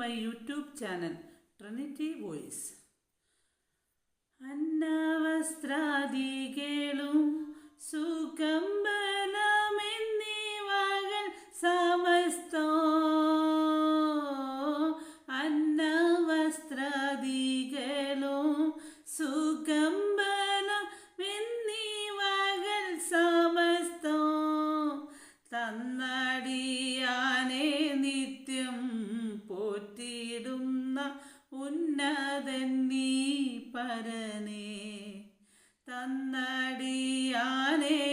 My YouTube channel Trinity Voice. അന്നവസ്ത്രാദികളും സുകമ്പലമെന്നിവകൾ പരനേ തന്നടിയാനെ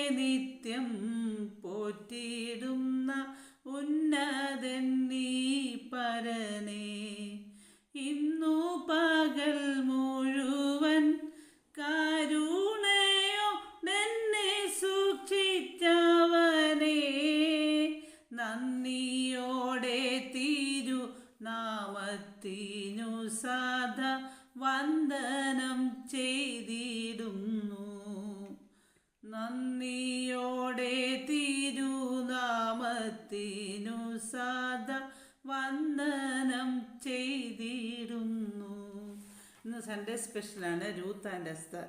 നിത്യം പോറ്റിടുന്ന വന്ദനം ചെയ്തിടുന്നു. നന്ദിയോടെ തിരുനാമത്തിനു സാധ വന്ദനം ചെയ്തിടുന്നു. ഇന്ന് സൺഡേ സ്പെഷ്യലാണ് രൂത്ത് ആൻഡ് എസ്തർ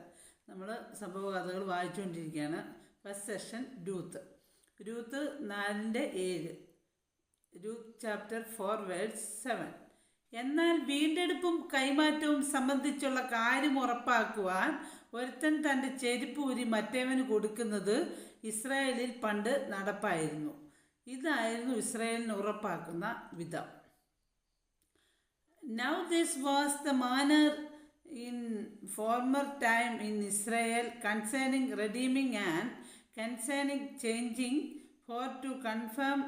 നമ്മൾ സംഭവകഥകൾ വായിച്ചുകൊണ്ടിരിക്കുകയാണ് ഫസ്റ്റ് സെഷൻ രൂത്ത് രൂത്ത് നാലിന്റെ ഏഴ്. Ruth chapter four words seven എന്നാൽ വീണ്ടെടുപ്പും കൈമാറ്റവും സംബന്ധിച്ചുള്ള കാര്യം ഉറപ്പാക്കുവാൻ ഒരുത്തൻ തന്റെ ചെരുപ്പ് ഊരി മറ്റേവന് കൊടുക്കുന്നത് ഇസ്രായേലിൽ പണ്ട് നടപ്പായിരുന്നു. ഇതായിരുന്നു ഇസ്രായേലിന് ഉറപ്പാക്കുന്ന വിധം. Now this was the manner in former time in Israel concerning redeeming and concerning changing for to confirm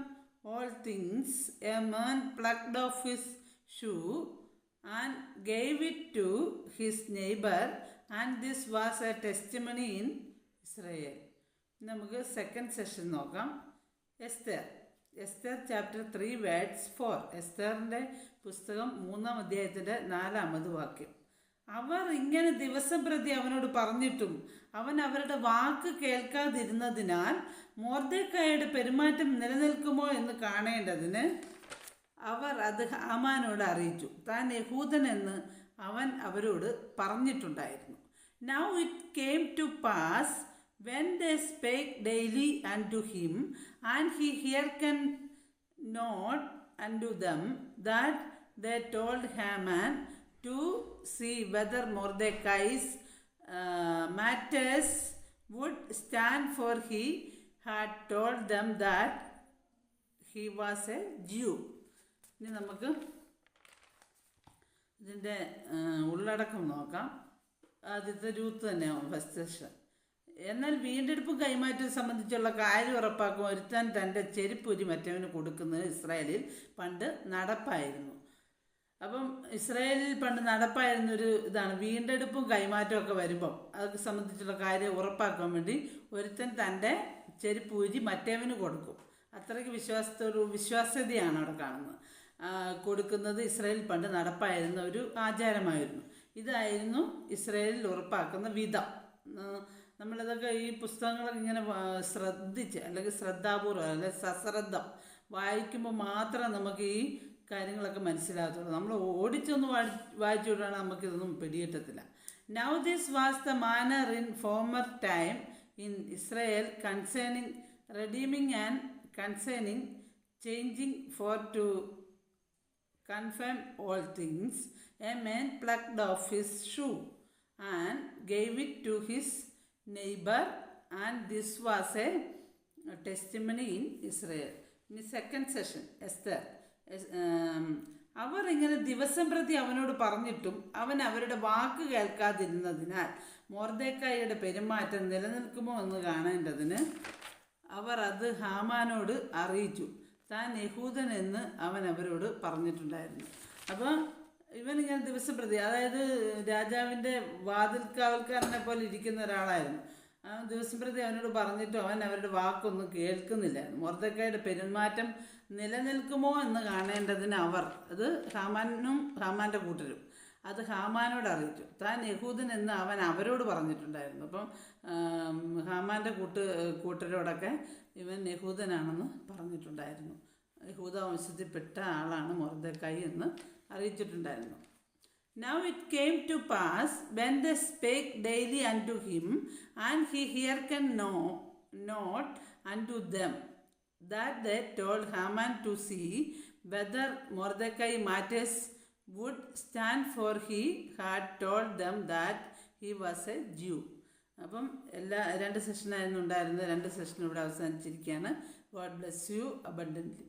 all things a man plucked off his shoe and gave it to his neighbor, and this was a testimony in Israel. നമുക്ക് second session നോക്കാം. Esther. Esther chapter three words four എസ്തറിന്റെ പുസ്തകം മൂന്നാം അധ്യായത്തിന്റെ നാലാമത് വാക്യം. അവർ ഇങ്ങനെ ദിവസം പ്രതി അവനോട് പറഞ്ഞിട്ടും അവൻ അവരുടെ വാക്ക് കേൾക്കാതിരുന്നതിനാൽ മോർദേക്കായുടെ പെരുമാറ്റം നിലനിൽക്കുമോ എന്ന് കാണേണ്ടതിന് അവർ അത് ഹാമാനോട് അറിയിച്ചു. താൻ യഹൂദനെന്ന് അവൻ അവരോട് പറഞ്ഞിട്ടുണ്ടായിരുന്നു. Now it came to pass when they spake daily and to him and he hearkened not and to them that the told Haman to see whether Mordecai's matters would stand for he had told them that he was a Jew ഇനി നമുക്ക് ഇതിന്റെ ഉള്ളടക്കം നോക്കാം. ആദ്യത്തെ Ruth തന്നെയാണ് first session എന്നാൽ വീണ്ടെടുപ്പ് കൈമാറ്റം സംബന്ധിച്ചുള്ള കാര്യം ഉറപ്പാക്കും. ഒരുത്താൻ തന്റെ ചെരുപ്പൂരി മറ്റവന് കൊടുക്കുന്നത് ഇസ്രായേലിൽ പണ്ട് നടപ്പായിരുന്നു. അപ്പം ഇസ്രായേലിൽ പണ്ട് നടപ്പായിരുന്നൊരു ഇതാണ് വീണ്ടെടുപ്പും കൈമാറ്റവും ഒക്കെ വരുമ്പം അതൊക്കെ സംബന്ധിച്ചുള്ള കാര്യം ഉറപ്പാക്കാൻ വേണ്ടി ഒരുത്തൻ തന്റെ ചെരുപ്പൂരി മറ്റേവന് കൊടുക്കും. അത്രയ്ക്ക് വിശ്വാസത്തോടു വിശ്വാസ്യതയാണ് അവിടെ കാണുന്നത്. കൊടുക്കുന്നത് ഇസ്രായേലിൽ പണ്ട് നടപ്പായിരുന്ന ഒരു ആചാരമായിരുന്നു. ഇതായിരുന്നു ഇസ്രായേലിൽ ഉറപ്പാക്കുന്ന വിധം. നമ്മളിതൊക്കെ ഈ പുസ്തകങ്ങളൊക്കെ ഇങ്ങനെ ശ്രദ്ധിച്ച് അല്ലെങ്കിൽ ശ്രദ്ധാപൂർവം അല്ലെങ്കിൽ സശ്രദ്ധം വായിക്കുമ്പോൾ മാത്രം നമുക്ക് ഈ കാര്യങ്ങളൊക്കെ മനസ്സിലാകത്തുള്ളൂ. നമ്മൾ ഓടിച്ചൊന്ന് വായി വായിച്ചു വിടുകയാണെങ്കിൽ നമുക്കിതൊന്നും പിടികിട്ടത്തില്ല. Now this was the manner in former time in Israel concerning redeeming and concerning changing for to confirm all things, a man plucked his shoe and gave it to his neighbor, and this was a, a testimony in Israel. ഇനി second session Esther അവർ ഇങ്ങനെ ദിവസം പ്രതി അവനോട് പറഞ്ഞിട്ടും അവൻ അവരുടെ വാക്ക് കേൾക്കാതിരുന്നതിനാൽ മോർദേക്കായുടെ പെരുമാറ്റം നിലനിൽക്കുമോ എന്ന് കാണേണ്ടതിന് അവർ അത് ഹാമാനോട് അറിയിച്ചു താൻ യഹൂദൻ എന്ന് അവൻ അവരോട് പറഞ്ഞിട്ടുണ്ടായിരുന്നു. അപ്പോൾ ഇവനിങ്ങനെ ദിവസം പ്രതി അതായത് രാജാവിന്റെ വാതിൽക്കാവൽക്കാരനെ പോലെ ഇരിക്കുന്ന ഒരാളായിരുന്നു. ആ ദിവസം പ്രതി അവനോട് പറഞ്ഞിട്ടും അവൻ അവരുടെ വാക്കൊന്നും കേൾക്കുന്നില്ലായിരുന്നു. മൊർദക്കായുടെ പെരുമാറ്റം നിലനിൽക്കുമോ എന്ന് കാണേണ്ടതിന് അവർ അത് ഹാമാനും ഹാമാന്റെ കൂട്ടരും അത് ഹാമാനോട് അറിയിച്ചു. താൻ യഹൂദൻ എന്ന് അവൻ അവരോട് പറഞ്ഞിട്ടുണ്ടായിരുന്നു. അപ്പം ഹാമാന്റെ കൂട്ട് കൂട്ടരോടൊക്കെ ഇവൻ യഹൂദനാണെന്ന് പറഞ്ഞിട്ടുണ്ടായിരുന്നു. യഹൂദ വംശത്തിൽപ്പെട്ട ആളാണ് മൊർദക്കായി എന്ന് അറിയിച്ചിട്ടുണ്ടായിരുന്നു. Now it came to pass when the when they അൻ daily unto him, and he hearkened not unto them, that they told Haman to see whether Mordecai matters would stand, for he had told them that he was a Jew. അപ്പം എല്ലാ രണ്ട് സെഷനായിരുന്നു ഉണ്ടായിരുന്നത്. രണ്ട് session ഇവിടെ അവസാനിച്ചിരിക്കുകയാണ്. God bless you abundantly